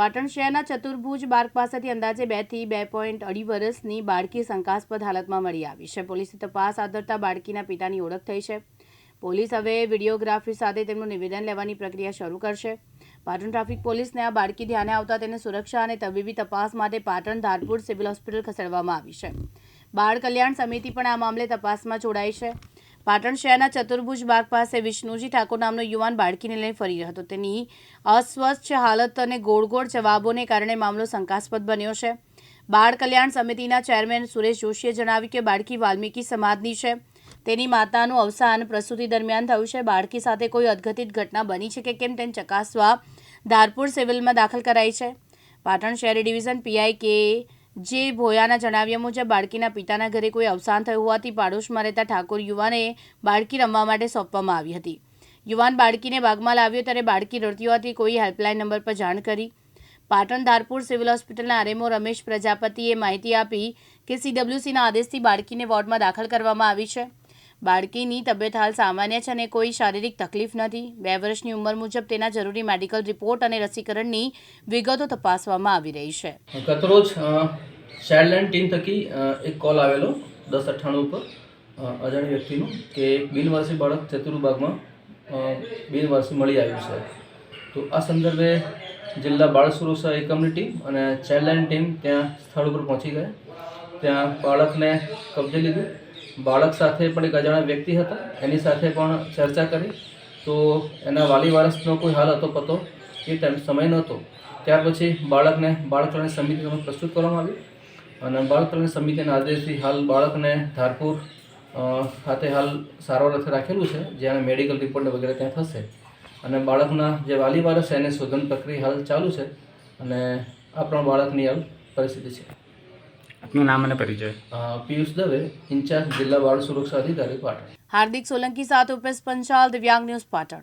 પાટણ શહેરના ચતુર્ભુજ બાર્ક પાસેથી અંદાજે બેથી બે પોઈન્ટ અઢી વર્ષની બાળકી શંકાસ્પદ હાલતમાં મળી આવી છે. પોલીસે તપાસ હાથ ધરતા બાળકીના પિતાની ઓળખ થઈ છે. પોલીસ હવે વિડીયોગ્રાફી સાથે તેમનું નિવેદન લેવાની પ્રક્રિયા શરૂ કરશે. પાટણ ટ્રાફિક પોલીસને આ બાળકી ધ્યાને આવતા તેને સુરક્ષા અને તબીબી તપાસ માટે પાટણ ધારપુર સિવિલ હોસ્પિટલ ખસેડવામાં આવી છે. બાળ કલ્યાણ સમિતિ પણ આ મામલે તપાસમાં જોડાઈ છે. પાટણ શહેરના ચતુર્ભુજ બાગ પાસે વિષ્ણુજી ઠાકોર નામનો યુવાન બાળકીને લઈને ફરી રહ્યો હતો. તેની અસ્વચ્છ હાલત અને ગોળ ગોળ જવાબોને કારણે મામલો શંકાસ્પદ બન્યો છે. બાળ કલ્યાણ સમિતિના ચેરમેન સુરેશ જોશીએ જણાવ્યું કે બાળકી વાલ્મીકી સમાજની છે. તેની માતાનું અવસાન પ્રસૂતિ દરમિયાન થયું છે. બાળકી સાથે કોઈ અદઘટિત ઘટના બની છે કે કેમ તેને ચકાસવા ધારપુર સિવિલમાં દાખલ કરાઈ છે. પાટણ શહેરી ડિવિઝન પીઆઈ કે જે ભોયાના જણાવ્યા મુજબ બાળકીના પિતાના ઘરે કોઈ અવસાન થયું હોવાથી પાડોશમાં રહેતા ઠાકોર યુવાને બાળકી રમવા માટે સોંપવામાં આવી હતી. યુવાન બાળકીને બાગમાં લાવ્યો ત્યારે બાળકી રડતી હોવાથી કોઈ હેલ્પલાઇન નંબર પર જાણ કરી. પાટણ ધારપુર સિવિલ હોસ્પિટલના આરએમઓ રમેશ પ્રજાપતિએ માહિતી આપી કે સીડબ્લ્યુસીના આદેશથી બાળકીને વોર્ડમાં દાખલ કરવામાં આવી છે. બાળકીની તબિયત હાલ સામાન્ય છે અને કોઈ શારીરિક તકલીફ નથી. બે વર્ષની ઉંમર મુજબ તેના જરૂરી મેડિકલ રિપોર્ટ અને રસીકરણની વિગતો તપાસવામાં આવી રહી છે. ગતરોજ ચાઇલ્ડલાઇન ટીમ થકી એક કોલ આવેલો દસ અઠ્ઠાણું ઉપર. અજાણી વ્યક્તિનો કે એક બિનવારસી બાળક ચતુર્બાગમાં બિનવારસી મળી આવ્યું છે. તો આ સંદર્ભે જિલ્લા બાળ સુરક્ષા એકમની ટીમ અને ચાઇલ્ડલાઇન ટીમ ત્યાં સ્થળ ઉપર પહોંચી ગયા. ત્યાં બાળકને કબજે લીધું. બાળક સાથે પણ એક અજાણા વ્યક્તિ હતા. એની સાથે પણ ચર્ચા કરી. તો એના વાલી વારસનો કોઈ હાલ હતો પતો એ ટાઈમ સમય નહોતો. ત્યાર પછી બાળકને બાળ સમિતિ સમક્ષ પ્રસ્તુત કરવામાં આવી અને બાળ સમિતિના આદેશથી હાલ બાળકને ધારપુર ખાતે હાલ સારવાર અર્થે રાખેલું છે, જ્યાં મેડિકલ રિપોર્ટ વગેરે ત્યાં થશે. અને બાળકના જે વાલી વારસ છે, એને શોધન પ્રક્રિયા હાલ ચાલુ છે. અને આ પ્રમાણે બાળકની હાલ પરિસ્થિતિ છે. આપનું નામ અને પરિચય. પિયુષ દવે ઇન્ચાર્જ જિલ્લા બાળ સુરક્ષા અધિકારી પાટણ. હાર્દિક સોલંકી સાથે ઉપેશ પંચાલ દિવ્યાંગ ન્યૂઝ પાટણ.